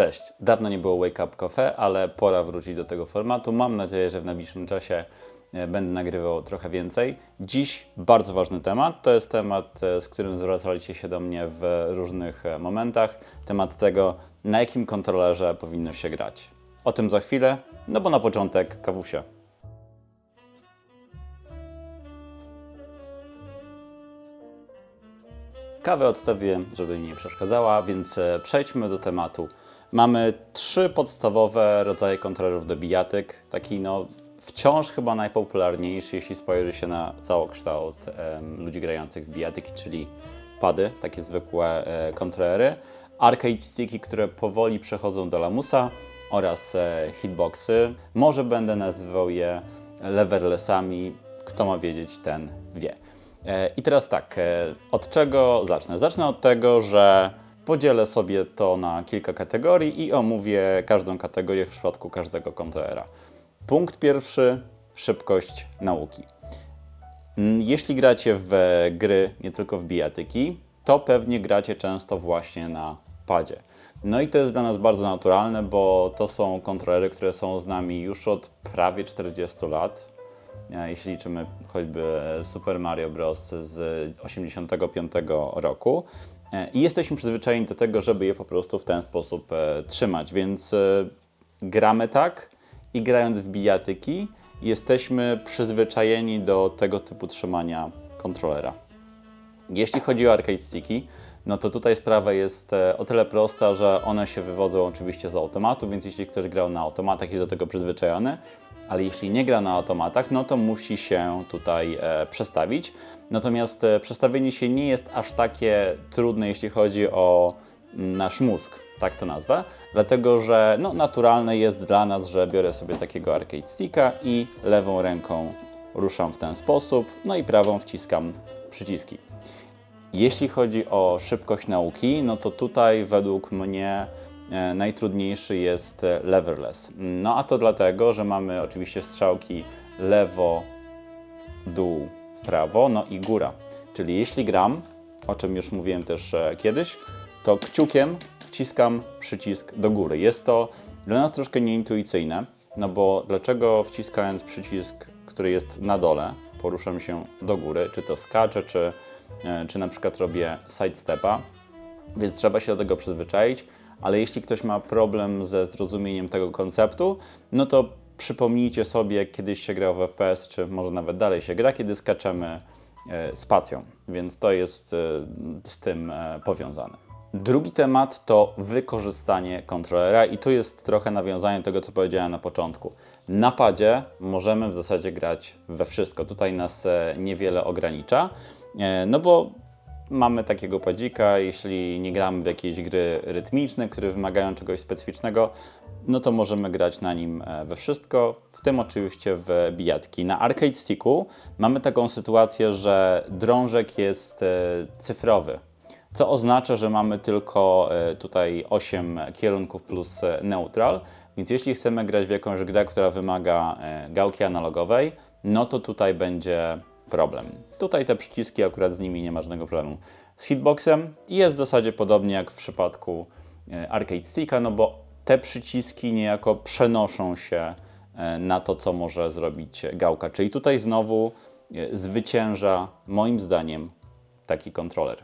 Cześć, dawno nie było Wake Up Cafe, ale pora wrócić do tego formatu. Mam nadzieję, że w najbliższym czasie e, będę nagrywał trochę więcej. Dziś bardzo ważny temat. To jest temat, e, z którym zwracaliście się do mnie w różnych e, momentach. Temat tego, na jakim kontrolerze powinno się grać. O tym za chwilę, no bo na początek kawusia. Kawę odstawię, żeby mi nie przeszkadzała, więc przejdźmy do tematu. Mamy trzy podstawowe rodzaje kontrolerów do bijatyk. Taki no wciąż chyba najpopularniejszy, jeśli spojrzy się na całokształt em, ludzi grających w bijatyki, czyli pady, takie zwykłe e, kontrolery, arcade sticki, które powoli przechodzą do lamusa oraz e, hitboxy. Może będę nazywał je leverlessami. Kto ma wiedzieć, ten wie. E, I teraz tak, e, od czego zacznę? Zacznę od tego, że podzielę sobie to na kilka kategorii i omówię każdą kategorię w przypadku każdego kontrolera. Punkt pierwszy szybkość nauki. Mm, Jeśli gracie w gry, nie tylko w bijatyki, to pewnie gracie często właśnie na padzie. No i to jest dla nas bardzo naturalne, bo to są kontrolery, które są z nami już od prawie 40 lat. Jeśli liczymy choćby Super Mario Bros. z 85 roku. E, I jesteśmy przyzwyczajeni do tego, żeby je po prostu w ten sposób e, trzymać, więc e, gramy tak i grając w bijatyki jesteśmy przyzwyczajeni do tego typu trzymania kontrolera. Jeśli chodzi o arcade sticky, no to tutaj sprawa jest o tyle prosta, że one się wywodzą oczywiście z automatu, więc jeśli ktoś grał na automatach jest do tego przyzwyczajony, ale jeśli nie gra na automatach, no to musi się tutaj e, przestawić. Natomiast e, przestawienie się nie jest aż takie trudne, jeśli chodzi o mm, nasz mózg, tak to nazwę, dlatego że no, naturalne jest dla nas, że biorę sobie takiego arcade sticka i lewą ręką ruszam w ten sposób, no i prawą wciskam przyciski. Jeśli chodzi o szybkość nauki, no to tutaj według mnie najtrudniejszy jest e, leverless. No a to dlatego, że mamy oczywiście strzałki lewo, dół, prawo, no i góra. Czyli jeśli gram, o czym już mówiłem też e, kiedyś, to kciukiem wciskam przycisk do góry. Jest to dla nas troszkę nieintuicyjne, no bo dlaczego wciskając przycisk, który jest na dole, poruszam się do góry, czy to skaczę, czy, e, czy na przykład robię sidestepa, więc trzeba się do tego przyzwyczaić, ale jeśli ktoś ma problem ze zrozumieniem tego konceptu, no to przypomnijcie sobie, kiedyś się grał w FPS, czy może nawet dalej się gra, kiedy skaczemy e, spacją, więc to jest e, z tym e, powiązane. Drugi temat to wykorzystanie kontrolera i tu jest trochę nawiązanie tego, co powiedziałem na początku. Na padzie możemy w zasadzie grać we wszystko. Tutaj nas niewiele ogranicza, no bo mamy takiego padzika, jeśli nie gramy w jakieś gry rytmiczne, które wymagają czegoś specyficznego, no to możemy grać na nim e, we wszystko, w tym oczywiście w bijatki. Na arcade sticku mamy taką sytuację, że drążek jest e, cyfrowy, co oznacza, że mamy tylko e, tutaj 8 kierunków plus neutral, więc jeśli chcemy grać w jakąś grę, która wymaga gałki analogowej, no to tutaj będzie problem. Tutaj te przyciski akurat z nimi nie ma żadnego problemu. Z hitboxem jest w zasadzie podobnie jak w przypadku e, arcade sticka, no bo te przyciski niejako przenoszą się e, na to, co może zrobić gałka. Czyli tutaj znowu e, zwycięża moim zdaniem taki kontroler.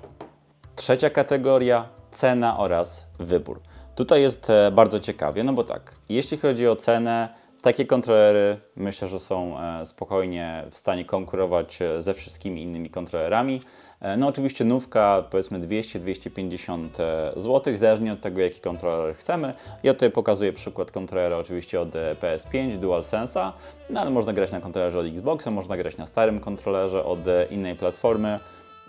Trzecia kategoria cena oraz wybór. Tutaj jest bardzo ciekawie, no bo tak, jeśli chodzi o cenę, takie kontrolery myślę, że są e, spokojnie w stanie konkurować e, ze wszystkimi innymi kontrolerami. E, No oczywiście nówka powiedzmy 200-250 zł, zależnie od tego jaki kontroler chcemy. Ja tutaj pokazuję przykład kontrolera oczywiście od e, PS5, DualSense'a, no ale można grać na kontrolerze od Xboxa, można grać na starym kontrolerze od innej platformy.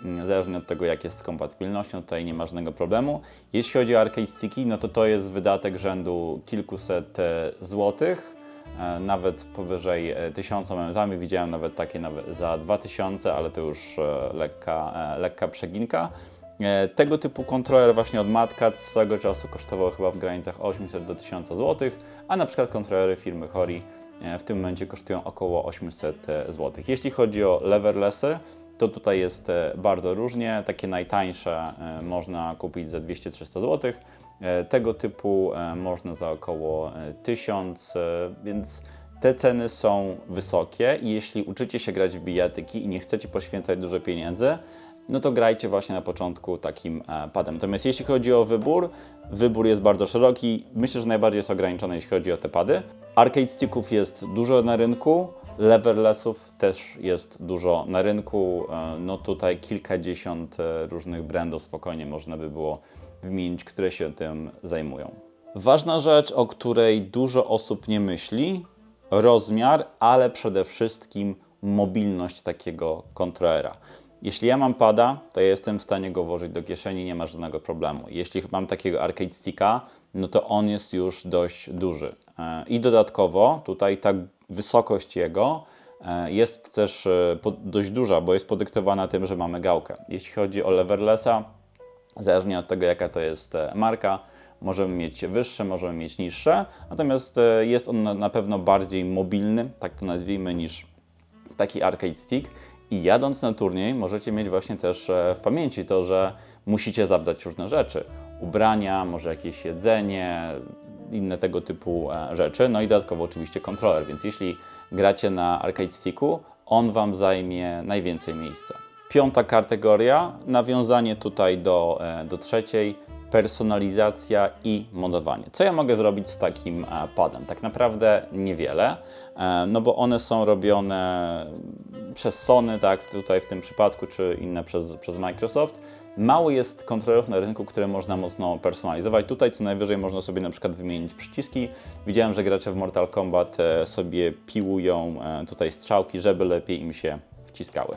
Mm, Zależnie od tego, jak jest z kompatybilnością, tutaj nie ma żadnego problemu. Jeśli chodzi o arcade sticky, no to to jest wydatek rzędu kilkuset złotych, nawet powyżej e, 1000 momentami. Widziałem nawet takie nawet za 2000, ale to już e, lekka, e, lekka przeginka. E, Tego typu kontroler właśnie od Matcat swego czasu kosztował chyba w granicach 800 do 1000 zł, a na przykład kontrolery firmy Hori e, w tym momencie kosztują około 800 zł. Jeśli chodzi o leverlessy, to tutaj jest e, bardzo różnie. Takie najtańsze e, można kupić za 200-300 zł. E, Tego typu e, można za około e, 1000, e, więc te ceny są wysokie i jeśli uczycie się grać w bijatyki i nie chcecie poświęcać dużo pieniędzy, no to grajcie właśnie na początku takim padem. Natomiast jeśli chodzi o wybór, wybór jest bardzo szeroki. Myślę, że najbardziej jest ograniczony, jeśli chodzi o te pady. Arcade sticków jest dużo na rynku, leverlessów też jest dużo na rynku. No tutaj kilkadziesiąt różnych brandów spokojnie można by było wymienić, które się tym zajmują. Ważna rzecz, o której dużo osób nie myśli, rozmiar, ale przede wszystkim mobilność takiego kontrolera. Jeśli ja mam pada, to ja jestem w stanie go włożyć do kieszeni, nie ma żadnego problemu. Jeśli mam takiego arcade sticka, no to on jest już dość duży. E, I dodatkowo tutaj ta wysokość jego e, jest też e, dość duża, bo jest podyktowana tym, że mamy gałkę. Jeśli chodzi o leverlessa, Zależnie od tego, jaka to jest e, marka, możemy mieć wyższe, możemy mieć niższe, natomiast e, jest on na- pewno bardziej mobilny, tak to nazwijmy, niż taki arcade stick. I jadąc na turniej, możecie mieć właśnie też e, w pamięci to, że musicie zabrać różne rzeczy. Ubrania, może jakieś jedzenie, inne tego typu rzeczy. No i dodatkowo oczywiście kontroler, więc jeśli gracie na arcade sticku, on Wam zajmie najwięcej miejsca. Piąta kategoria, nawiązanie tutaj do, e, do trzeciej, personalizacja i modowanie. Co ja mogę zrobić z takim e, padem? Tak naprawdę niewiele, e, no bo one są robione przez Sony, tak, tutaj w tym przypadku, czy inne przez, przez Microsoft. Mało jest kontrolerów na rynku, które można mocno personalizować. Tutaj co najwyżej można sobie na przykład wymienić przyciski. Widziałem, że gracze w Mortal Kombat sobie piłują tutaj strzałki, żeby lepiej im się wciskały.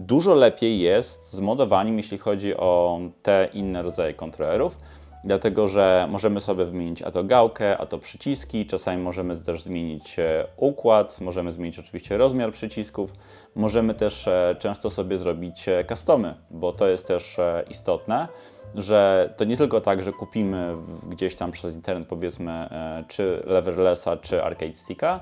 Dużo lepiej jest z modowaniem, jeśli chodzi o te inne rodzaje kontrolerów, dlatego że możemy sobie wymienić a to gałkę, a to przyciski, czasami możemy też zmienić e, układ, możemy zmienić oczywiście rozmiar przycisków, możemy też e, często sobie zrobić e, customy, bo to jest też istotne, że to nie tylko tak, że kupimy gdzieś tam przez internet powiedzmy czy leverlessa, czy arcade sticka,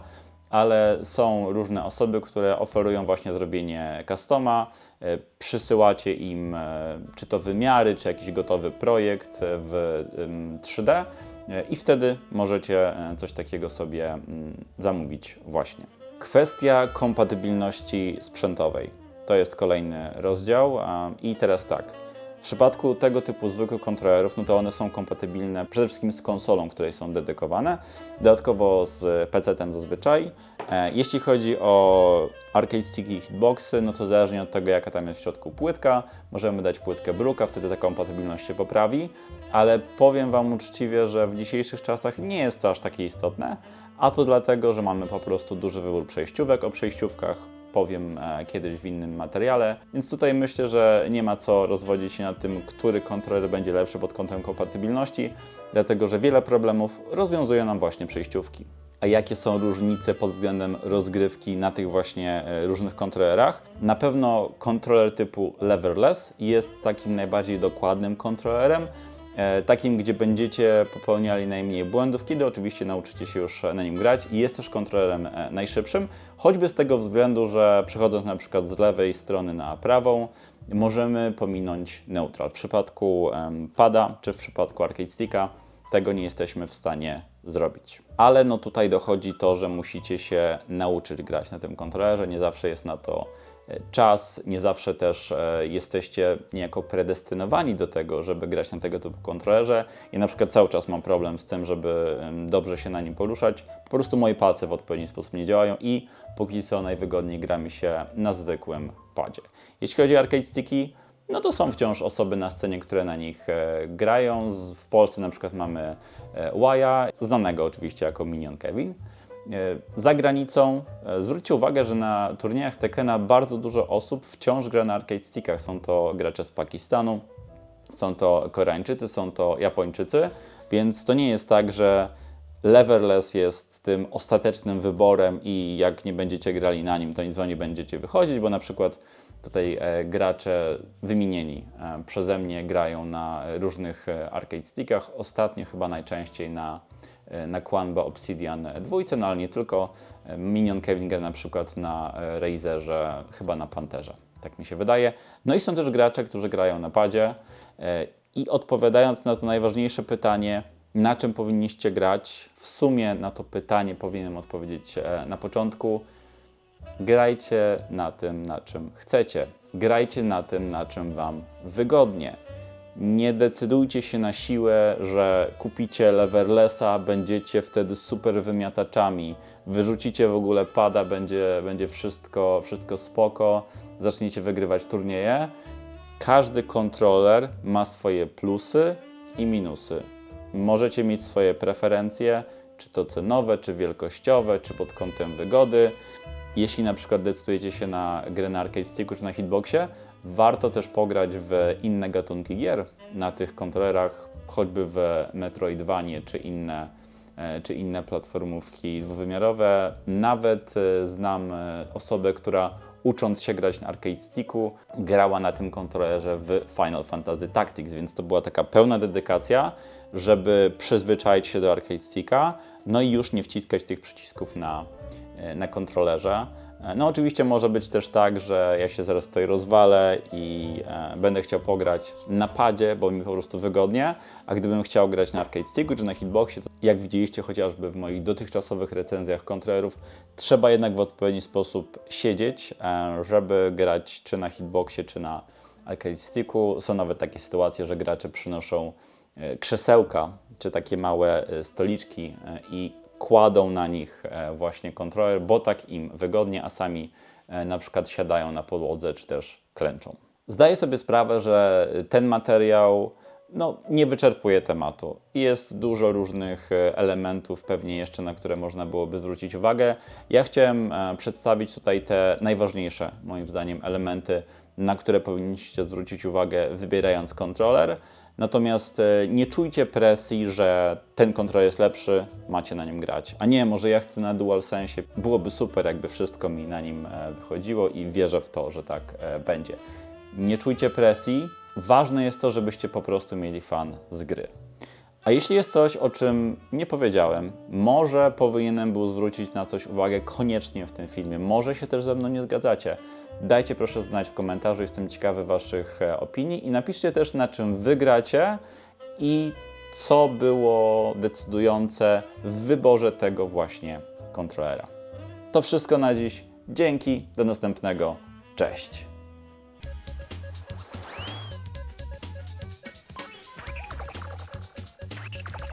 ale są różne osoby, które oferują właśnie zrobienie customa, e, przysyłacie im e, czy to wymiary, czy jakiś gotowy projekt w ym, 3D e, i wtedy możecie coś takiego sobie zamówić właśnie. Kwestia kompatybilności sprzętowej to jest kolejny rozdział i teraz tak. W przypadku tego typu zwykłych kontrolerów, no to one są kompatybilne przede wszystkim z konsolą, której są dedykowane, dodatkowo z PC-tem zazwyczaj. E, Jeśli chodzi o arcade sticki i hitboxy, no to zależnie od tego, jaka tam jest w środku płytka, możemy dać płytkę Bruka, wtedy ta kompatybilność się poprawi, ale powiem Wam uczciwie, że w dzisiejszych czasach nie jest to aż takie istotne, a to dlatego, że mamy po prostu duży wybór przejściówek. O przejściówkach powiem e, kiedyś w innym materiale. Więc tutaj myślę, że nie ma co rozwodzić się nad tym, który kontroler będzie lepszy pod kątem kompatybilności, dlatego że wiele problemów rozwiązuje nam właśnie przejściówki. A jakie są różnice pod względem rozgrywki na tych właśnie e, różnych kontrolerach? Na pewno kontroler typu leverless jest takim najbardziej dokładnym kontrolerem, takim, gdzie będziecie popełniali najmniej błędów, kiedy oczywiście nauczycie się już na nim grać i jest też kontrolerem e, najszybszym, choćby z tego względu, że przechodząc na przykład z lewej strony na prawą, możemy pominąć neutral. W przypadku pada czy w przypadku arcade sticka tego nie jesteśmy w stanie zrobić. Ale no tutaj dochodzi to, że musicie się nauczyć grać na tym kontrolerze, nie zawsze jest na to e, czas, nie zawsze też e, jesteście niejako predestynowani do tego, żeby grać na tego typu kontrolerze. Ja na przykład cały czas mam problem z tym, żeby dobrze się na nim poruszać. Po prostu moje palce w odpowiedni sposób nie działają i póki co najwygodniej gra mi się na zwykłym padzie. Jeśli chodzi o arcade sticki, no to są wciąż osoby na scenie, które na nich e, grają. W Polsce na przykład mamy e, Waja, znanego oczywiście jako Minion Kevin. E, za granicą e, zwróćcie uwagę, że na turniejach Tekena bardzo dużo osób wciąż gra na arcade stickach. Są to gracze z Pakistanu, są to Koreańczycy, są to Japończycy, więc to nie jest tak, że leverless jest tym ostatecznym wyborem i jak nie będziecie grali na nim, to nic wam nie będziecie wychodzić, bo na przykład tutaj e, gracze wymienieni przeze mnie grają na różnych arcade stickach, ostatnio chyba najczęściej na, na Quanba Obsidian dwójce, no ale nie tylko. E, Minion Kevin gra na przykład na e, Razerze, chyba na Panterze, tak mi się wydaje. No i są też gracze, którzy grają na padzie. E, I odpowiadając na to najważniejsze pytanie, na czym powinniście grać, w sumie na to pytanie powinienem odpowiedzieć e, na początku. Grajcie na tym, na czym chcecie. Grajcie na tym, na czym Wam wygodnie. Nie decydujcie się na siłę, że kupicie leverlessa, będziecie wtedy super wymiataczami, wyrzucicie w ogóle pada, będzie, będzie wszystko, wszystko spoko, zaczniecie wygrywać turnieje. Każdy kontroler ma swoje plusy i minusy. Możecie mieć swoje preferencje, czy to cenowe, czy wielkościowe, czy pod kątem wygody. Jeśli na przykład decydujecie się na grę na arcade sticku czy na hitboxie, warto też pograć w inne gatunki gier na tych kontrolerach, choćby w Metroidvanie czy inne, e, czy inne platformówki dwuwymiarowe. Nawet e, znam e, osobę, która ucząc się grać na arcade sticku, grała na tym kontrolerze w Final Fantasy Tactics, więc to była taka pełna dedykacja, żeby przyzwyczaić się do arcade sticka, no i już nie wciskać tych przycisków na, na kontrolerze. E, No oczywiście może być też tak, że ja się zaraz tutaj rozwalę i e, będę chciał pograć na padzie, bo mi po prostu wygodnie, a gdybym chciał grać na arcade sticku czy na hitboxie, to jak widzieliście chociażby w moich dotychczasowych recenzjach kontrolerów, trzeba jednak w odpowiedni sposób siedzieć, e, żeby grać czy na hitboxie, czy na arcade sticku. Są nawet takie sytuacje, że gracze przynoszą krzesełka, czy takie małe stoliczki i kładą na nich e, właśnie kontroler, bo tak im wygodnie, a sami e, na przykład siadają na podłodze, czy też klęczą. Zdaję sobie sprawę, że ten materiał no, nie wyczerpuje tematu. Jest dużo różnych e, elementów, pewnie jeszcze na które można byłoby zwrócić uwagę. Ja chciałem przedstawić tutaj te najważniejsze, moim zdaniem, elementy, na które powinniście zwrócić uwagę, wybierając kontroler. Natomiast e, nie czujcie presji, że ten kontroler jest lepszy, macie na nim grać. A nie, może ja chcę na DualSense. Byłoby super, jakby wszystko mi na nim e, wychodziło i wierzę w to, że tak e, będzie. Nie czujcie presji. Ważne jest to, żebyście po prostu mieli fan z gry. A jeśli jest coś, o czym nie powiedziałem, może powinienem był zwrócić na coś uwagę koniecznie w tym filmie, może się też ze mną nie zgadzacie, dajcie proszę znać w komentarzu, jestem ciekawy Waszych e, opinii i napiszcie też na czym wygracie i co było decydujące w wyborze tego właśnie kontrolera. To wszystko na dziś. Dzięki, do następnego. Cześć.